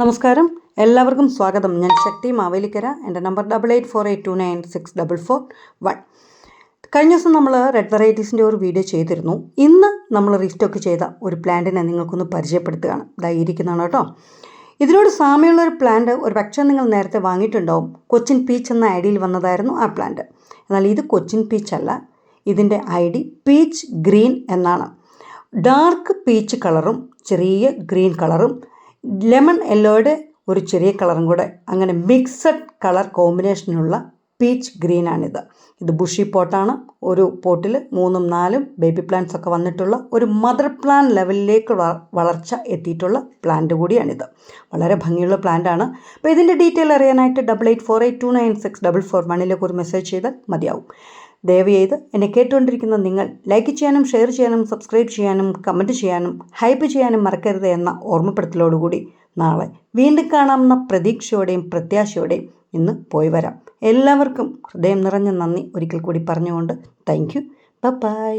നമസ്കാരം. എല്ലാവർക്കും സ്വാഗതം. ഞാൻ ശക്തി മാവേലിക്കര. എന്റെ number double eight four eight two nine six double four one കഴിഞ്ഞ ദിവസം നമ്മൾ റെഡ് വെറൈറ്റീസിന്റെ ഒരു വീഡിയോ ചെയ്തിരുന്നു. ഇന്ന് നമ്മൾ റീസ്റ്റോക്ക് ചെയ്ത ഒരു പ്ലാന്റിനെ നിങ്ങൾക്കൊന്ന് പരിചയപ്പെടുത്തുകയാണ്. ഇതായിരിക്കുന്നതാണ് കേട്ടോ. ഇതിനോട് സാമ്യമുള്ള ഒരു പ്ലാന്റ് ഒരു പക്ഷേ നിങ്ങൾ നേരത്തെ വാങ്ങിയിട്ടുണ്ടാവും. കൊച്ചിൻ പീച്ച് എന്ന ഐഡിയിൽ വന്നതായിരുന്നു ആ പ്ലാന്റ് എന്നാൽ ഇത് കൊച്ചിൻ പീച്ച് അല്ല. ഇതിന്റെ ഐ ഡി പീച്ച് ഗ്രീൻ എന്നാണ് ഡാർക്ക് പീച്ച് കളറും ചെറിയ ഗ്രീൻ കളറും ലെമൺ യെല്ലോയുടെ ഒരു ചെറിയ കളറും കൂടെ. അങ്ങനെ മിക്സഡ് കളർ കോമ്പിനേഷനുള്ള പീച്ച് ഗ്രീനാണിത്. ഇത് ബുഷി പോട്ടാണ്. ഒരു പോട്ടിൽ മൂന്നും നാലും ബേബി പ്ലാന്റ്സ് ഒക്കെ വന്നിട്ടുള്ള ഒരു മദർ പ്ലാൻ ലെവലിലേക്ക് വളർച്ച എത്തിയിട്ടുള്ള പ്ലാന്റ് കൂടിയാണിത്. വളരെ ഭംഗിയുള്ള പ്ലാന്റ് ആണ് അപ്പോൾ ഇതിന്റെ ഡീറ്റെയിൽ അറിയാനായിട്ട് double eight four eight two nine six double four വണ്ണിലേക്ക് ഒരു മെസ്സേജ് ചെയ്താൽ മതിയാവും. ദയവ് ചെയ്ത് എന്നെ കേട്ടുകൊണ്ടിരിക്കുന്ന നിങ്ങൾ ലൈക്ക് ചെയ്യാനും ഷെയർ ചെയ്യാനും സബ്സ്ക്രൈബ് ചെയ്യാനും കമന്റ് ചെയ്യാനും ഹൈപ്പ് ചെയ്യാനും മറക്കരുത് എന്ന ഓർമ്മപ്പെടുത്തലോടുകൂടി നാളെ വീണ്ടും കാണാമെന്ന പ്രതീക്ഷയോടെയും പ്രത്യാശയോടെയും ഇന്ന് പോയി വരാം. എല്ലാവർക്കും ഹൃദയം നിറഞ്ഞ നന്ദി. ഒരിക്കൽ കൂടി പറഞ്ഞുകൊണ്ട് താങ്ക് യു ബൈ